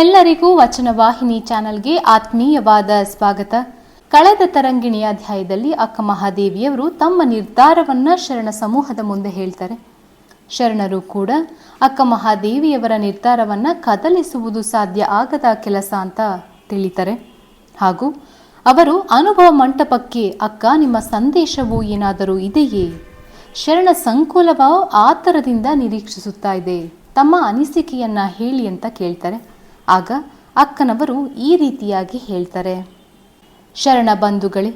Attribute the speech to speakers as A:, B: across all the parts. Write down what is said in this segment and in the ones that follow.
A: ನಿಮ್ಮೆಲ್ಲರಿಗೂ ವಚನವಾಹಿನಿ ಚಾನೆಲ್ಗೆ ಆತ್ಮೀಯವಾದ ಸ್ವಾಗತ. ಕಳೆದ ತರಂಗಿಣಿ ಅಧ್ಯಾಯದಲ್ಲಿ ಅಕ್ಕ ಮಹಾದೇವಿಯವರು ತಮ್ಮ ನಿರ್ಧಾರವನ್ನ ಶರಣ ಸಮೂಹದ ಮುಂದೆ ಹೇಳ್ತಾರೆ. ಶರಣರು ಕೂಡ ಅಕ್ಕ ಮಹಾದೇವಿಯವರ ನಿರ್ಧಾರವನ್ನ ಕದಲಿಸುವುದು ಸಾಧ್ಯ ಆಗದ ಕೆಲಸ ಅಂತ ತಿಳಿತಾರೆ. ಹಾಗೂ ಅವರು ಅನುಭವ ಮಂಟಪಕ್ಕೆ, ಅಕ್ಕ, ನಿಮ್ಮ ಸಂದೇಶವು ಏನಾದರೂ ಇದೆಯೇ? ಶರಣ ಸಂಕುಲವ ಆತರದಿಂದ ನಿರೀಕ್ಷಿಸುತ್ತಾ ಇದೆ. ತಮ್ಮ ಅನಿಸಿಕೆಯನ್ನ ಹೇಳಿ ಅಂತ ಕೇಳ್ತಾರೆ. ಆಗ ಅಕ್ಕನವರು ಈ ರೀತಿಯಾಗಿ ಹೇಳ್ತಾರೆ. ಶರಣ ಬಂಧುಗಳೇ,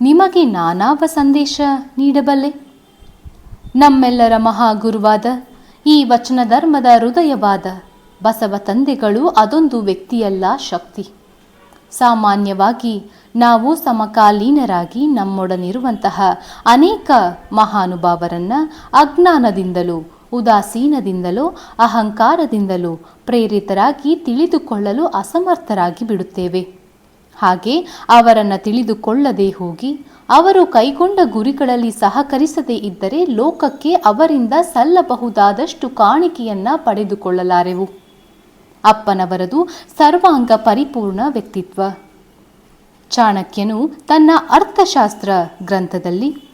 A: ನಿಮಗೆ ನಾನಾವ ಸಂದೇಶ ನೀಡಬಲ್ಲೆ? ನಮ್ಮೆಲ್ಲರ ಮಹಾಗುರುವಾದ, ಈ ವಚನ ಧರ್ಮದ ಹೃದಯವಾದ ಬಸವ ತಂದೆಗಳು ಅದೊಂದು ವ್ಯಕ್ತಿಯಲ್ಲ ಶಕ್ತಿ. ಸಾಮಾನ್ಯವಾಗಿ ನಾವು ಸಮಕಾಲೀನರಾಗಿ ನಮ್ಮೊಡನಿರುವಂತಹ ಅನೇಕ ಮಹಾನುಭಾವರನ್ನು ಅಜ್ಞಾನದಿಂದಲೂ ಉದಾಸೀನದಿಂದಲೋ, ಅಹಂಕಾರದಿಂದಲೋ ಪ್ರೇರಿತರಾಗಿ ತಿಳಿದುಕೊಳ್ಳಲು ಅಸಮರ್ಥರಾಗಿ ಬಿಡುತ್ತೇವೆ. ಹಾಗೆ ಅವರನ್ನು ತಿಳಿದುಕೊಳ್ಳದೆ ಹೋಗಿ, ಅವರು ಕೈಗೊಂಡ ಗುರಿಗಳಲ್ಲಿ ಸಹಕರಿಸದೇ ಇದ್ದರೆ ಲೋಕಕ್ಕೆ ಅವರಿಂದ ಸಲ್ಲಬಹುದಾದಷ್ಟು ಕಾಣಿಕೆಯನ್ನ ಪಡೆದುಕೊಳ್ಳಲಾರೆವು. ಅಪ್ಪನವರದು ಸರ್ವಾಂಗ ಪರಿಪೂರ್ಣ ವ್ಯಕ್ತಿತ್ವ. ಚಾಣಕ್ಯನು ತನ್ನ ಅರ್ಥಶಾಸ್ತ್ರ ಗ್ರಂಥದಲ್ಲಿ,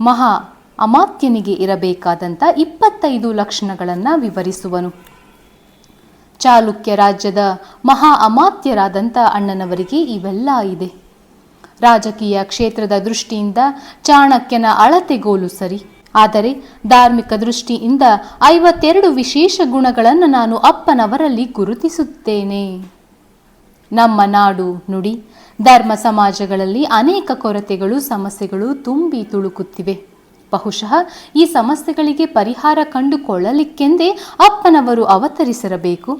A: ಮಹಾ ಅಮಾತ್ಯನಿಗೆ ಇರಬೇಕಾದಂಥ ಇಪ್ಪತ್ತೈದು ಲಕ್ಷಣಗಳನ್ನು ವಿವರಿಸುವನು. ಚಾಲುಕ್ಯ ರಾಜ್ಯದ ಮಹಾ ಅಮಾತ್ಯರಾದಂಥ ಅಣ್ಣನವರಿಗೆ ಇವೆಲ್ಲ ಇದೆ. ರಾಜಕೀಯ ಕ್ಷೇತ್ರದ ದೃಷ್ಟಿಯಿಂದ ಚಾಣಕ್ಯನ ಅಳತೆಗೋಲು ಸರಿ. ಆದರೆ ಧಾರ್ಮಿಕ ದೃಷ್ಟಿಯಿಂದ ಐವತ್ತೆರಡು ವಿಶೇಷ ಗುಣಗಳನ್ನು ನಾನು ಅಪ್ಪನವರಲ್ಲಿ ಗುರುತಿಸುತ್ತೇನೆ. ನಮ್ಮ ನಾಡು ನುಡಿ, ಧರ್ಮ ಸಮಾಜಗಳಲ್ಲಿ ಅನೇಕ ಕೊರತೆಗಳು, ಸಮಸ್ಯೆಗಳು ತುಂಬಿ ತುಳುಕುತ್ತಿವೆ. ಬಹುಶಃ ಈ ಸಮಸ್ಯೆಗಳಿಗೆ ಪರಿಹಾರ ಕಂಡುಕೊಳ್ಳಲಿಕ್ಕೆಂದೇ ಅಪ್ಪನವರು ಅವತರಿಸಿರಬೇಕು.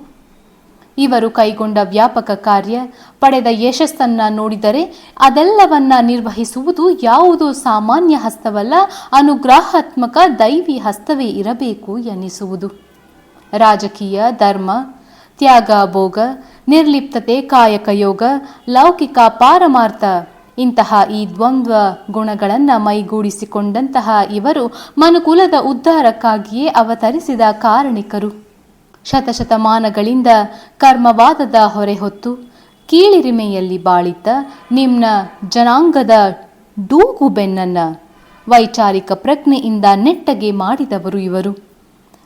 A: ಇವರು ಕೈಗೊಂಡ ವ್ಯಾಪಕ ಕಾರ್ಯ, ಪಡೆದ ಯಶಸ್ಸನ್ನ ನೋಡಿದರೆ ಅದೆಲ್ಲವನ್ನ ನಿರ್ವಹಿಸುವುದು ಯಾವುದೋ ಸಾಮಾನ್ಯ ಹಸ್ತವಲ್ಲ, ಅನುಗ್ರಹಾತ್ಮಕ ದೈವಿ ಹಸ್ತವೇ ಇರಬೇಕು ಎನ್ನಿಸುವುದು ರಾಜಕೀಯ, ಧರ್ಮ, ತ್ಯಾಗ, ಭೋಗ, ನಿರ್ಲಿಪ್ತತೆ, ಕಾಯಕ ಯೋಗ, ಲೌಕಿಕ, ಪಾರಮಾರ್ಥ ಇಂತಹ ಈ ದ್ವಂದ್ವ ಗುಣಗಳನ್ನು ಮೈಗೂಡಿಸಿಕೊಂಡಂತಹ ಇವರು ಮನುಕುಲದ ಉದ್ಧಾರಕ್ಕಾಗಿಯೇ ಅವತರಿಸಿದ ಕಾರಣಿಕರು. ಶತಶತಮಾನಗಳಿಂದ ಕರ್ಮವಾದದ ಹೊರೆ ಹೊತ್ತು ಕೀಳಿರಿಮೆಯಲ್ಲಿ ಬಾಳಿದ್ದ ನಿಮ್ನ ಜನಾಂಗದ ಡೂಗು ಬೆನ್ನನ್ನ ವೈಚಾರಿಕ ಪ್ರಜ್ಞೆಯಿಂದ ನೆಟ್ಟಗೆ ಮಾಡಿದವರು ಇವರು.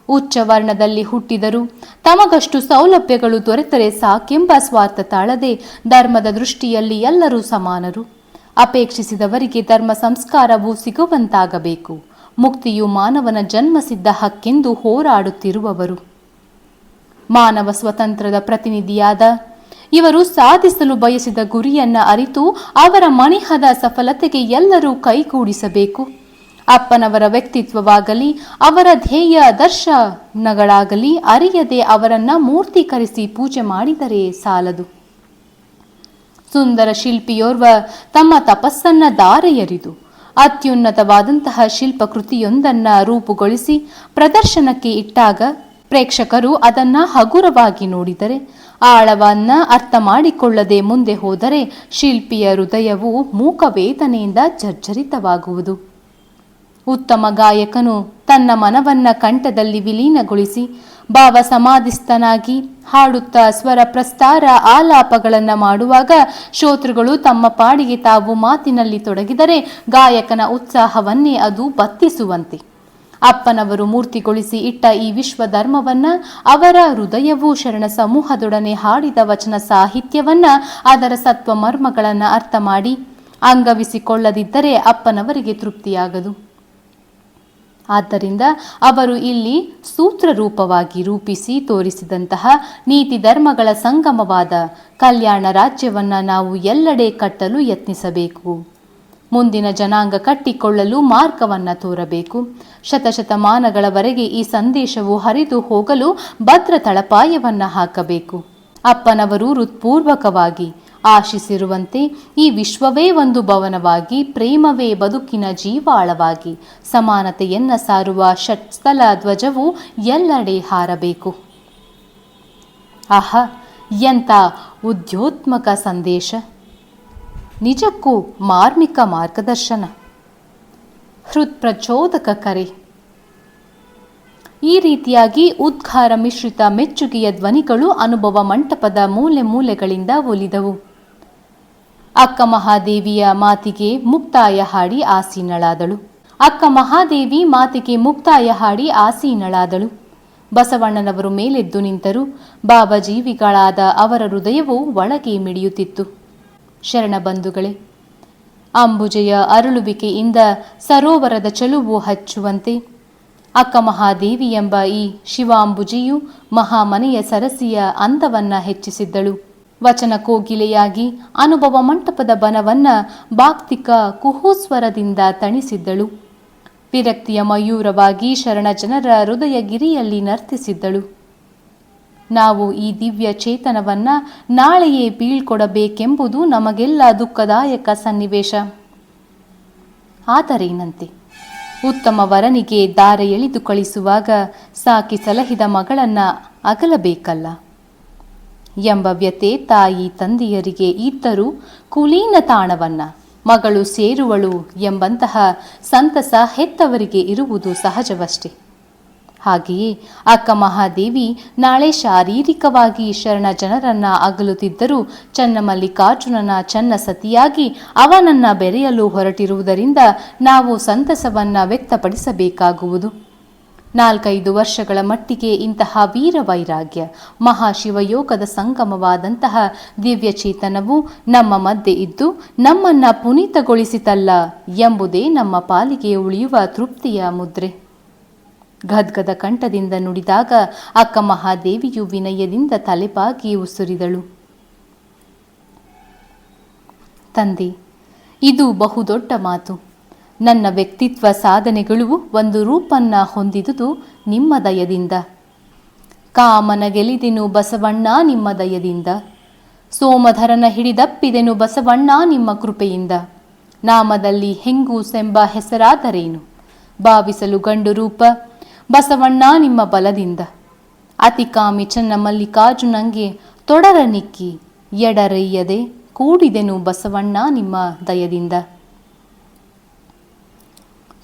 A: ಉಚ್ಚ ವರ್ಣದಲ್ಲಿ ಹುಟ್ಟಿದರು ತಮಗಷ್ಟು ಸೌಲಭ್ಯಗಳು ದೊರೆತರೆ ಸಾಕೆಂಬ ಸ್ವಾರ್ಥ ತಾಳದೆ ಧರ್ಮದ ದೃಷ್ಟಿಯಲ್ಲಿ ಎಲ್ಲರೂ ಸಮಾನರು. ಅಪೇಕ್ಷಿಸಿದವರಿಗೆ ಧರ್ಮ ಸಂಸ್ಕಾರವು ಸಿಗುವಂತಾಗಬೇಕು. ಮುಕ್ತಿಯು ಮಾನವನ ಜನ್ಮಸಿದ್ಧ ಹಕ್ಕೆಂದು ಹೋರಾಡುತ್ತಿರುವವರು. ಮಾನವ ಸ್ವತಂತ್ರದ ಪ್ರತಿನಿಧಿಯಾದ ಇವರು ಸಾಧಿಸಲು ಬಯಸಿದ ಗುರಿಯನ್ನ ಅರಿತು ಅವರ ಮಣಿಹದ ಸಫಲತೆಗೆ ಎಲ್ಲರೂ ಕೈಗೂಡಿಸಬೇಕು. ಅಪ್ಪನವರ ವ್ಯಕ್ತಿತ್ವವಾಗಲಿ, ಅವರ ಧ್ಯೇಯ ದರ್ಶನಗಳಾಗಲಿ, ಅರಿಯದೆ ಅವರನ್ನ ಮೂರ್ತೀಕರಿಸಿ ಪೂಜೆ ಮಾಡಿದರೆ ಸಾಲದು. ಸುಂದರ ಶಿಲ್ಪಿಯೋರ್ವ ತಮ್ಮ ತಪಸ್ಸನ್ನ ದಾರೆಯರಿದು. ಅತ್ಯುನ್ನತವಾದಂತಹ ಶಿಲ್ಪಕೃತಿಯೊಂದನ್ನ ರೂಪುಗೊಳಿಸಿ ಪ್ರದರ್ಶನಕ್ಕೆ ಇಟ್ಟಾಗ ಪ್ರೇಕ್ಷಕರು ಅದನ್ನ ಹಗುರವಾಗಿ ನೋಡಿದರೆ, ಆಳವನ್ನ ಅರ್ಥ ಮಾಡಿಕೊಳ್ಳದೆ ಮುಂದೆ ಹೋದರೆ ಶಿಲ್ಪಿಯ ಹೃದಯವು ಮೂಕ ವೇದನೆಯಿಂದ ಜರ್ಜರಿತವಾಗುವುದು. ಉತ್ತಮ ಗಾಯಕನು ತನ್ನ ಮನವನ್ನ ಕಂಠದಲ್ಲಿ ವಿಲೀನಗೊಳಿಸಿ ಭಾವ ಸಮಾಧಿಸ್ಥನಾಗಿ ಹಾಡುತ್ತಾ ಸ್ವರ ಪ್ರಸ್ತಾರ ಆಲಾಪಗಳನ್ನು ಮಾಡುವಾಗ ಶ್ರೋತೃಗಳು ತಮ್ಮ ಪಾಡಿಗೆ ತಾವು ಮಾತಿನಲ್ಲಿ ತೊಡಗಿದರೆ ಗಾಯಕನ ಉತ್ಸಾಹವನ್ನೇ ಅದು ಬತ್ತಿಸುವಂತೆ. ಅಪ್ಪನವರು ಮೂರ್ತಿಗೊಳಿಸಿ ಇಟ್ಟ ಈ ವಿಶ್ವ ಧರ್ಮವನ್ನ ಅವರ ಹೃದಯವೂ ಶರಣ ಸಮೂಹದೊಡನೆ ಹಾಡಿದ ವಚನ ಸಾಹಿತ್ಯವನ್ನ ಅದರ ಸತ್ವ ಮರ್ಮಗಳನ್ನು ಅರ್ಥ ಮಾಡಿ ಅಂಗವಿಸಿಕೊಳ್ಳದಿದ್ದರೆ ಅಪ್ಪನವರಿಗೆ ತೃಪ್ತಿಯಾಗದು. ಆದ್ದರಿಂದ ಅವರು ಇಲ್ಲಿ ಸೂತ್ರ ರೂಪವಾಗಿ ರೂಪಿಸಿ ತೋರಿಸಿದಂತಹ ನೀತಿ ಧರ್ಮಗಳ ಸಂಗಮವಾದ ಕಲ್ಯಾಣ ರಾಜ್ಯವನ್ನು ನಾವು ಎಲ್ಲೆಡೆ ಕಟ್ಟಲು ಯತ್ನಿಸಬೇಕು. ಮುಂದಿನ ಜನಾಂಗ ಕಟ್ಟಿಕೊಳ್ಳಲು ಮಾರ್ಗವನ್ನು ತೋರಬೇಕು. ಶತಶತಮಾನಗಳವರೆಗೆ ಈ ಸಂದೇಶವು ಹರಿದು ಹೋಗಲು ಭದ್ರ ತಳಪಾಯವನ್ನು ಹಾಕಬೇಕು. ಅಪ್ಪನವರು ಹೃತ್ಪೂರ್ವಕವಾಗಿ ಆಶಿಸಿರುವಂತೆ ಈ ವಿಶ್ವವೇ ಒಂದು ಭವನವಾಗಿ, ಪ್ರೇಮವೇ ಬದುಕಿನ ಜೀವಾಳವಾಗಿ. ಸಮಾನತೆಯನ್ನ ಸಾರುವ ಷಟ್ಸ್ಥಲ ಧ್ವಜವು ಎಲ್ಲೆಡೆ ಹಾರಬೇಕು. ಆಹ, ಎಂಥ ಉದ್ಯೋತ್ಮಕ ಸಂದೇಶ. ನಿಜಕ್ಕೂ ಮಾರ್ಮಿಕ ಮಾರ್ಗದರ್ಶನ. ಹೃತ್ಪ್ರಚೋದಕ ಕರೆ. ಈ ರೀತಿಯಾಗಿ ಉದ್ಘಾರ ಮಿಶ್ರಿತ ಮೆಚ್ಚುಗೆಯ ಧ್ವನಿಗಳು ಅನುಭವ ಮಂಟಪದ ಮೂಲೆ ಮೂಲೆಗಳಿಂದ ಒಲಿದವು. ಅಕ್ಕ ಮಹಾದೇವಿಯ ಮಾತಿಗೆ ಮುಕ್ತಾಯ ಹಾಡಿ ಆಸೀನಳಾದಳು. ಅಕ್ಕ ಮಹಾದೇವಿ ಮಾತಿಗೆ ಮುಕ್ತಾಯ ಹಾಡಿ ಆಸೀನಳಾದಳು. ಬಸವಣ್ಣನವರು ಮೇಲೆದ್ದು ನಿಂತರು. ಬಾಬಜೀವಿಗಳಾದ ಅವರ ಹೃದಯವು ಒಳಗೆ ಮಿಡಿಯುತ್ತಿತ್ತು. ಶರಣ ಬಂಧುಗಳೇ, ಅಂಬುಜೆಯ ಅರಳುವಿಕೆಯಿಂದ ಸರೋವರದ ಚಲುವು ಹಚ್ಚುವಂತೆ ಅಕ್ಕ ಮಹಾದೇವಿ ಎಂಬ ಈ ಶಿವಾಂಬುಜಿಯು ಮಹಾಮನೆಯ ಸರಸಿಯ ಅಂದವನ್ನ ಹೆಚ್ಚಿಸಿದ್ದಳು. ವಚನ ಕೋಗಿಲೆಯಾಗಿ ಅನುಭವ ಮಂಟಪದ ಬನವನ್ನ ಭಾಕ್ತಿಕ ಕುಹೂಸ್ವರದಿಂದ ತಣಿಸಿದ್ದಳು. ವಿರಕ್ತಿಯ ಮಯೂರವಾಗಿ ಶರಣ ಜನರ ಹೃದಯಗಿರಿಯಲ್ಲಿ ನರ್ತಿಸಿದ್ದಳು. ನಾವು ಈ ದಿವ್ಯ ಚೇತನವನ್ನ ನಾಳೆಯೇ ಬೀಳ್ಕೊಡಬೇಕೆಂಬುದು ನಮಗೆಲ್ಲ ದುಃಖದಾಯಕ ಸನ್ನಿವೇಶ. ಆದರೇನಂತೆ? ಉತ್ತಮ ವರನಿಗೆ ದಾರೆ ಎಳೆದು ಕಳಿಸುವಾಗ ಸಾಕಿ ಸಲಹಿದ ಮಗಳನ್ನ ಅಗಲಬೇಕಲ್ಲ. ಎಂಬ ವ್ಯತೆ ತಾಯಿ ತಂದೆಯರಿಗೆ ಇದ್ದರೂ ಕುಲೀನ ತಾಣವನ್ನ, ಮಗಳು ಸೇರುವಳು ಎಂಬಂತಹ ಸಂತಸ ಹೆತ್ತವರಿಗೆ ಇರುವುದು ಸಹಜವಷ್ಟೇ. ಹಾಗೆಯೇ ಅಕ್ಕ ಮಹಾದೇವಿ ನಾಳೆ ಶಾರೀರಿಕವಾಗಿ ಶರಣ ಜನರನ್ನ ಅಗಲುತ್ತಿದ್ದರೂ ಚನ್ನಮಲ್ಲಿಕಾರ್ಜುನನ ಚನ್ನ ಸತಿಯಾಗಿ ಅವನನ್ನ ಬೆರೆಯಲು ಹೊರಟಿರುವುದರಿಂದ ನಾವು ಸಂತಸವನ್ನ ವ್ಯಕ್ತಪಡಿಸಬೇಕಾಗುವುದು. ನಾಲ್ಕೈದು ವರ್ಷಗಳ ಮಟ್ಟಿಗೆ ಇಂತಹ ವೀರ ವೈರಾಗ್ಯ ಮಹಾಶಿವಯೋಗದ ಸಂಗಮವಾದಂತಹ ದಿವ್ಯಚೇತನವು ನಮ್ಮ ಮಧ್ಯೆ ಇದ್ದು ನಮ್ಮನ್ನ ಪುನೀತಗೊಳಿಸಿತಲ್ಲ ಎಂಬುದೇ ನಮ್ಮ ಪಾಲಿಗೆ ಉಳಿಯುವ ತೃಪ್ತಿಯ ಮುದ್ರೆ. ಗದ್ಗದ ಕಂಠದಿಂದ ನುಡಿದಾಗ ಅಕ್ಕ ಮಹಾದೇವಿಯು ವಿನಯದಿಂದ ತಲೆಬಾಗಿ ಉಸುರಿದಳು. ತಂದೆ, ಇದು ಬಹುದೊಡ್ಡ ಮಾತು. ನನ್ನ ವ್ಯಕ್ತಿತ್ವ ಸಾಧನೆಗಳು ಒಂದು ರೂಪನ್ನ ಹೊಂದಿದುದು ನಿಮ್ಮ ದಯದಿಂದ. ಕಾಮನ ಗೆಲಿದೆನು ಬಸವಣ್ಣ ನಿಮ್ಮ ದಯದಿಂದ. ಸೋಮಧರನ ಹಿಡಿದಪ್ಪಿದೆನು ಬಸವಣ್ಣ ನಿಮ್ಮ ಕೃಪೆಯಿಂದ. ನಾಮದಲ್ಲಿ ಹೆಂಗೂಸೆಂಬ ಹೆಸರಾದರೇನು? ಭಾವಿಸಲು ಗಂಡು ರೂಪ, ಬಸವಣ್ಣ ನಿಮ್ಮ ಬಲದಿಂದ. ಅತಿಕಾಮಿ ಚನ್ನ ಮಲ್ಲಿಕಾರ್ಜುನಂಗೆ ತೊಡರ ನಿಕ್ಕಿ, ಎಡರೈಯದೆ ಕೂಡಿದೆನು ಬಸವಣ್ಣ ನಿಮ್ಮ ದಯದಿಂದ.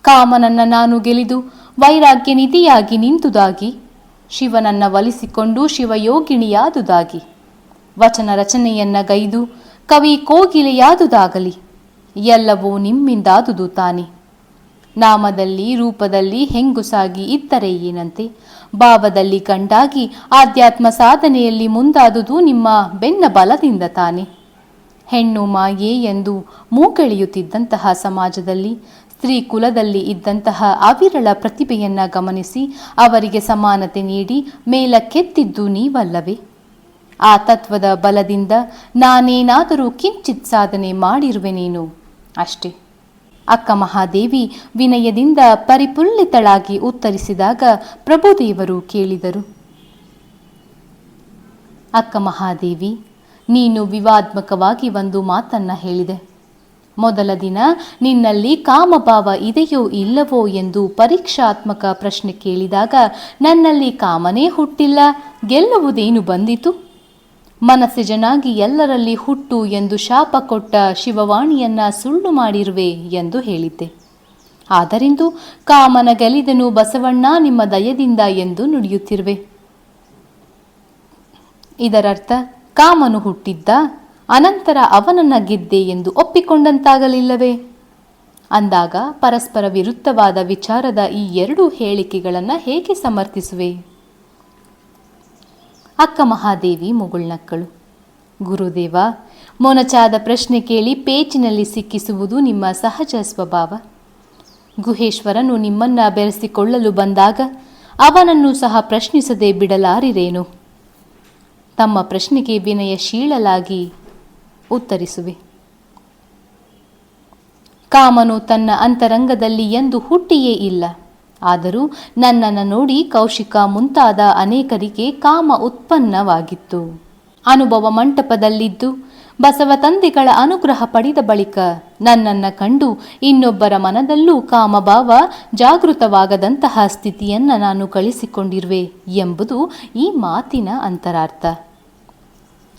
A: ಕಾಮನನ್ನ ನಾನು ಗೆಲಿದು ವೈರಾಗ್ಯ ನಿಧಿಯಾಗಿ ನಿಂತುದಾಗಿ, ಶಿವನನ್ನ ಒಲಿಸಿಕೊಂಡು ಶಿವಯೋಗಿಣಿಯಾದುದಾಗಿ. ವಚನ ರಚನೆಯನ್ನ ಗೈದು ಕವಿ ಕೋಗಿಲೆಯಾದುದಾಗಲಿ, ಎಲ್ಲವೂ ನಿಮ್ಮಿಂದಾದುದು ತಾನೆ. ನಾಮದಲ್ಲಿ ರೂಪದಲ್ಲಿ ಹೆಂಗುಸಾಗಿ ಇದ್ದರೆ ಏನಂತೆ? ಭಾವದಲ್ಲಿ ಕಂಡಾಗಿ ಆಧ್ಯಾತ್ಮ ಸಾಧನೆಯಲ್ಲಿ ಮುಂದಾದುದು ನಿಮ್ಮ ಬೆನ್ನ ಬಲದಿಂದ ತಾನೆ. ಹೆಣ್ಣು ಮಾಯೆ ಎಂದು ಮೂಗೆಳೆಯುತ್ತಿದ್ದಂತಹ ಸಮಾಜದಲ್ಲಿ ಸ್ತ್ರೀ ಕುಲದಲ್ಲಿ ಇದ್ದಂತಹ ಅವಿರಳ ಪ್ರತಿಭೆಯನ್ನ ಗಮನಿಸಿ ಅವರಿಗೆ ಸಮಾನತೆ ನೀಡಿ ಮೇಲಕ್ಕೆತ್ತಿದ್ದು ನೀವಲ್ಲವೇ? ಆ ತತ್ವದ ಬಲದಿಂದ ನಾನೇನಾದರೂ ಕಿಂಚಿತ್ ಸಾಧನೆ ಮಾಡಿರುವೆನೇನು? ಅಷ್ಟೇ. ಅಕ್ಕ ಮಹಾದೇವಿ ವಿನಯದಿಂದ ಪರಿಪುಲ್ಲಿತಳಾಗಿ ಉತ್ತರಿಸಿದಾಗ ಪ್ರಭುದೇವರು ಕೇಳಿದರು. ಅಕ್ಕ ಮಹಾದೇವಿ, ನೀನು ವಿವಾದ್ಮಕವಾಗಿ ಒಂದು ಮಾತನ್ನ ಹೇಳಿದೆ. ಮೊದಲ ದಿನ ನಿನ್ನಲ್ಲಿ ಕಾಮಭಾವ ಇದೆಯೋ ಇಲ್ಲವೋ ಎಂದು ಪರೀಕ್ಷಾತ್ಮಕ ಪ್ರಶ್ನೆ ಕೇಳಿದಾಗ ನನ್ನಲ್ಲಿ ಕಾಮನೇ ಹುಟ್ಟಿಲ್ಲ, ಗೆಲ್ಲುವುದೇನು ಬಂದಿತು? ಮನಸ್ಸಿಜನಾಗಿ ಎಲ್ಲರಲ್ಲಿ ಹುಟ್ಟು ಎಂದು ಶಾಪ ಕೊಟ್ಟ ಶಿವವಾಣಿಯನ್ನ ಸುಳ್ಳು ಮಾಡಿರುವೆ ಎಂದು ಹೇಳಿದ್ದೆ. ಆದರಿಂದು ಕಾಮನ ಗೆಲಿದನು ಬಸವಣ್ಣ ನಿಮ್ಮ ದಯದಿಂದ ಎಂದು ನುಡಿಯುತ್ತಿರುವೆ. ಇದರರ್ಥ, ಕಾಮನು ಹುಟ್ಟಿದ್ದ ಅನಂತರ ಅವನನ್ನ ಗೆದ್ದೆ ಎಂದು ಒಪ್ಪಿಕೊಂಡಂತಾಗಲಿಲ್ಲವೇ? ಅಂದಾಗ ಪರಸ್ಪರ ವಿರುದ್ಧವಾದ ವಿಚಾರದ ಈ ಎರಡೂ ಹೇಳಿಕೆಗಳನ್ನು ಹೇಗೆ ಸಮರ್ಥಿಸುವೆ? ಅಕ್ಕ ಮಹಾದೇವಿ ಮುಗುಳ್ನಕ್ಕಳು ಗುರುದೇವ, ಮೊನಚಾದ ಪ್ರಶ್ನೆ ಕೇಳಿ ಪೇಚಿನಲ್ಲಿ ಸಿಕ್ಕಿಸುವುದು ನಿಮ್ಮ ಸಹಜ ಸ್ವಭಾವ. ಗುಹೇಶ್ವರನು ನಿಮ್ಮನ್ನ ಬೆರೆಸಿಕೊಳ್ಳಲು ಬಂದಾಗ ಅವನನ್ನು ಸಹ ಪ್ರಶ್ನಿಸದೆ ಬಿಡಲಾರಿರೇನು? ತಮ್ಮ ಪ್ರಶ್ನೆಗೆ ವಿನಯಶೀಲಲಾಗಿ ಉತ್ತರಿಸುವೆ. ಕಾಮನು ತನ್ನ ಅಂತರಂಗದಲ್ಲಿ ಎಂದು ಹುಟ್ಟಿಯೇ ಇಲ್ಲ. ಆದರೂ ನನ್ನನ್ನು ನೋಡಿ ಕೌಶಿಕ ಮುಂತಾದ ಅನೇಕರಿಗೆ ಕಾಮ ಉತ್ಪನ್ನವಾಗಿತ್ತು. ಅನುಭವ ಮಂಟಪದಲ್ಲಿದ್ದು ಬಸವ ತಂದೆಗಳ ಅನುಗ್ರಹ ಪಡೆದ ಬಳಿಕ ನನ್ನನ್ನ ಕಂಡು ಇನ್ನೊಬ್ಬರ ಮನದಲ್ಲೂ ಕಾಮಭಾವ ಜಾಗೃತವಾಗದಂತಹ ಸ್ಥಿತಿಯನ್ನು ನಾನು ಕಳಿಸಿಕೊಂಡಿರುವೆ ಎಂಬುದು ಈ ಮಾತಿನ ಅಂತರಾರ್ಥ.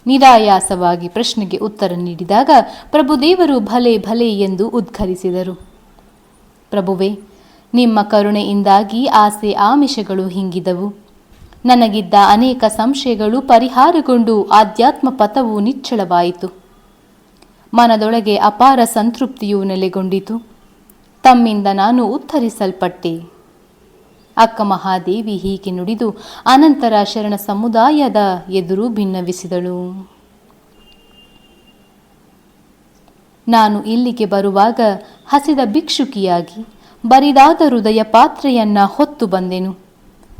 A: ನಿರಾಯಾಸವಾಗಿ ಪ್ರಶ್ನೆಗೆ ಉತ್ತರ ನೀಡಿದಾಗ ಪ್ರಭುದೇವರು ಭಲೆ ಭಲೆ ಎಂದು ಉದ್ಘರಿಸಿದರು. ಪ್ರಭುವೆ, ನಿಮ್ಮ ಕರುಣೆಯಿಂದಾಗಿ ಆಸೆ ಆಮಿಷಗಳು ಹಿಂಗಿದವು. ನನಗಿದ್ದ ಅನೇಕ ಸಂಶಯಗಳು ಪರಿಹಾರಗೊಂಡು ಆಧ್ಯಾತ್ಮ ಪಥವು ನಿಚ್ಚಳವಾಯಿತು. ಮನದೊಳಗೆ ಅಪಾರ ಸಂತೃಪ್ತಿಯು ನೆಲೆಗೊಂಡಿತು. ತಮ್ಮಿಂದ ನಾನು ಉತ್ತರಿಸಲ್ಪಟ್ಟೆ. ಅಕ್ಕ ಮಹಾದೇವಿ ಹೀಗೆ ನುಡಿದು ಅನಂತರ ಶರಣ ಸಮುದಾಯದ ಎದುರು ಭಿನ್ನವಿಸಿದಳು. ನಾನು ಇಲ್ಲಿಗೆ ಬರುವಾಗ ಹಸಿದ ಭಿಕ್ಷುಕಿಯಾಗಿ ಬರಿದಾದ ಹೃದಯ ಪಾತ್ರೆಯನ್ನ ಹೊತ್ತು ಬಂದೆನು.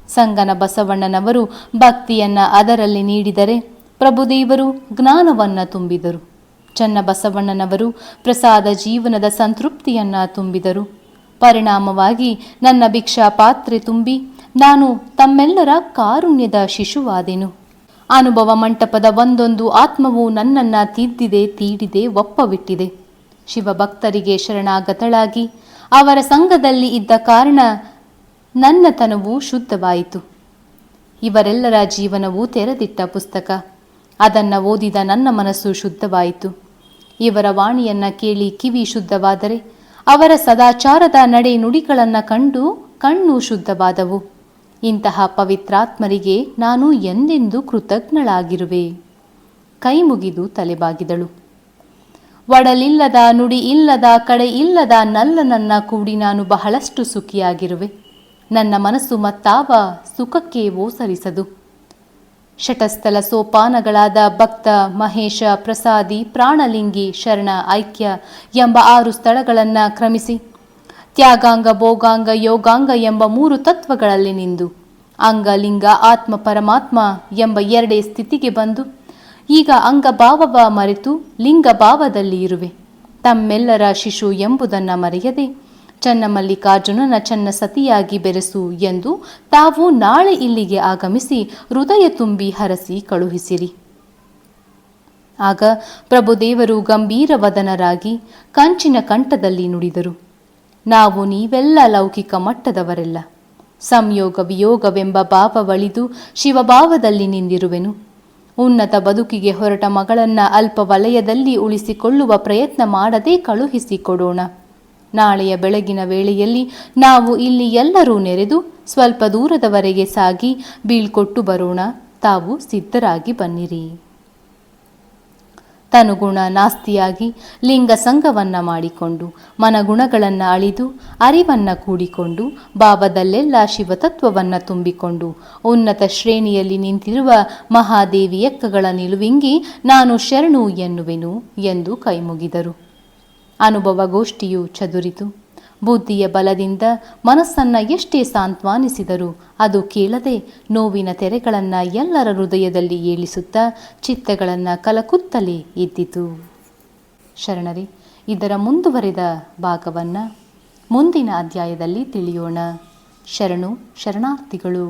A: ಸಂಗನ ಬಸವಣ್ಣನವರು ಭಕ್ತಿಯನ್ನ ಅದರಲ್ಲಿ ನೀಡಿದರೆ ಪ್ರಭುದೇವರು ಜ್ಞಾನವನ್ನ ತುಂಬಿದರು. ಚನ್ನ ಬಸವಣ್ಣನವರು ಪ್ರಸಾದ ಜೀವನದ ಸಂತೃಪ್ತಿಯನ್ನ ತುಂಬಿದರು. ಪರಿಣಾಮವಾಗಿ ನನ್ನ ಭಿಕ್ಷಾ ಪಾತ್ರೆ ತುಂಬಿ ನಾನು ತಮ್ಮೆಲ್ಲರ ಕಾರುಣ್ಯದ ಶಿಶುವಾದೆನು. ಅನುಭವ ಮಂಟಪದ ಒಂದೊಂದು ಆತ್ಮವು ನನ್ನನ್ನ ತಿದ್ದಿದೆ, ತೀಡಿದೆ, ಒಪ್ಪವಿಟ್ಟಿದೆ. ಶಿವಭಕ್ತರಿಗೆ ಶರಣಾಗತಳಾಗಿ ಅವರ ಸಂಘದಲ್ಲಿ ಇದ್ದ ಕಾರಣ ನನ್ನ ತನವು ಶುದ್ಧವಾಯಿತು. ಇವರೆಲ್ಲರ ಜೀವನವು ತೆರೆದಿಟ್ಟ ಪುಸ್ತಕ. ಅದನ್ನು ಓದಿದ ನನ್ನ ಮನಸ್ಸು ಶುದ್ಧವಾಯಿತು. ಇವರ ವಾಣಿಯನ್ನ ಕೇಳಿ ಕಿವಿ ಶುದ್ಧವಾದರೆ ಅವರ ಸದಾಚಾರದ ನಡೆ ನುಡಿಗಳನ್ನು ಕಂಡು ಕಣ್ಣು ಶುದ್ಧವಾದವು. ಇಂತಹ ಪವಿತ್ರಾತ್ಮರಿಗೆ ನಾನು ಎಂದೆಂದೂ ಕೃತಜ್ಞಳಾಗಿರುವೆ. ಕೈ ಮುಗಿದು ತಲೆಬಾಗಿದಳು. ಒಡಲಿಲ್ಲದ, ನುಡಿ ಇಲ್ಲದ, ಕಡೆ ಇಲ್ಲದ ನಲ್ಲನನ್ನ ಕೂಡಿ ನಾನು ಬಹಳಷ್ಟು ಸುಖಿಯಾಗಿರುವೆ. ನನ್ನ ಮನಸ್ಸು ಮತ್ತಾವ ಸುಖಕ್ಕೆ ಓಸರಿಸದು. ಶಟಸ್ಥಲ ಸೋಪಾನಗಳಾದ ಭಕ್ತ ಮಹೇಶ ಪ್ರಸಾದಿ ಪ್ರಾಣಲಿಂಗಿ ಶರಣ ಐಕ್ಯ ಎಂಬ ಆರು ಸ್ಥಳಗಳನ್ನು ಕ್ರಮಿಸಿ. ತ್ಯಾಗಾಂಗ, ಭೋಗಾಂಗ, ಯೋಗಾಂಗ ಎಂಬ ಮೂರು ತತ್ವಗಳಲ್ಲಿ ನಿಂದು. ಅಂಗಲಿಂಗ ಆತ್ಮ, ಪರಮಾತ್ಮ ಎಂಬ ಎರಡೇ ಸ್ಥಿತಿಗೆ ಬಂದು. ಈಗ ಅಂಗಭಾವವ ಮರೆತು ಲಿಂಗ ಭಾವದಲ್ಲಿ ಇರುವೆ. ತಮ್ಮೆಲ್ಲರ ಶಿಶು ಎಂಬುದನ್ನು ಮರೆಯದೆ ಚನ್ನಮಲ್ಲಿಕಾರ್ಜುನನ ಚನ್ನ ಸತಿಯಾಗಿ ಬೆರೆಸು ಎಂದು ತಾವು ನಾಳೆ ಇಲ್ಲಿಗೆ ಆಗಮಿಸಿ ಹೃದಯ ತುಂಬಿ ಹರಸಿ ಕಳುಹಿಸಿರಿ. ಆಗ ಪ್ರಭುದೇವರು ಗಂಭೀರ ವದನರಾಗಿ ಕಂಚಿನ ಕಂಠದಲ್ಲಿ ನುಡಿದರು. ನಾವು ನೀವೆಲ್ಲ ಲೌಕಿಕ ಮಟ್ಟದವರೆಲ್ಲ, ಸಂಯೋಗ ವಿಯೋಗವೆಂಬ ಭಾವವಳಿದು ಶಿವಭಾವದಲ್ಲಿ ನಿಂದಿರುವೆನು ಉನ್ನತ ಬದುಕಿಗೆ ಹೊರಟ ಮಗಳನ್ನ ಅಲ್ಪ ವಲಯದಲ್ಲಿ ಉಳಿಸಿಕೊಳ್ಳುವ ಪ್ರಯತ್ನ ಮಾಡದೇ ಕಳುಹಿಸಿಕೊಡೋಣ ನಾಳೆಯ ಬೆಳಗಿನ ವೇಳೆಯಲ್ಲಿ ನಾವು ಇಲ್ಲಿ ಎಲ್ಲರೂ ನೆರೆದು ಸ್ವಲ್ಪ ದೂರದವರೆಗೆ ಸಾಗಿ ಬೀಳ್ಕೊಟ್ಟು ಬರೋಣ. ತಾವು ಸಿದ್ಧರಾಗಿ ಬನ್ನಿರಿ. ತನುಗುಣ ನಾಸ್ತಿಯಾಗಿ ಲಿಂಗ ಸಂಘವನ್ನ ಮಾಡಿಕೊಂಡು ಮನಗುಣಗಳನ್ನ ಅಳಿದು ಅರಿವನ್ನ ಕೂಡಿಕೊಂಡು ಭಾವದಲ್ಲೆಲ್ಲ ಶಿವತತ್ವವನ್ನ ತುಂಬಿಕೊಂಡು ಉನ್ನತ ಶ್ರೇಣಿಯಲ್ಲಿ ನಿಂತಿರುವ ಮಹಾದೇವಿಯಕ್ಕಗಳ ನಿಲುವಿಂಗಿ ನಾನು ಶರಣು ಎನ್ನುವೆನು ಎಂದು ಕೈಮುಗಿದರು. ಅನುಭವ ಗೋಷ್ಠಿಯು ಚದುರಿತು. ಬುದ್ಧಿಯ ಬಲದಿಂದ ಮನಸ್ಸನ್ನು ಎಷ್ಟೇ ಸಾಂತ್ವಾನಿಸಿದರೂ ಅದು ಕೇಳದೆ ನೋವಿನ ತೆರೆಗಳನ್ನ ಎಲ್ಲರ ಹೃದಯದಲ್ಲಿ ಏಳಿಸುತ್ತಾ ಚಿತ್ತಗಳನ್ನ ಕಲಕುತ್ತಲೇ ಇದ್ದಿತು ಶರಣರೇ, ಇದರ ಮುಂದುವರೆದ ಭಾಗವನ್ನು ಮುಂದಿನ ಅಧ್ಯಾಯದಲ್ಲಿ ತಿಳಿಯೋಣ. ಶರಣು ಶರಣಾರ್ಥಿಗಳು.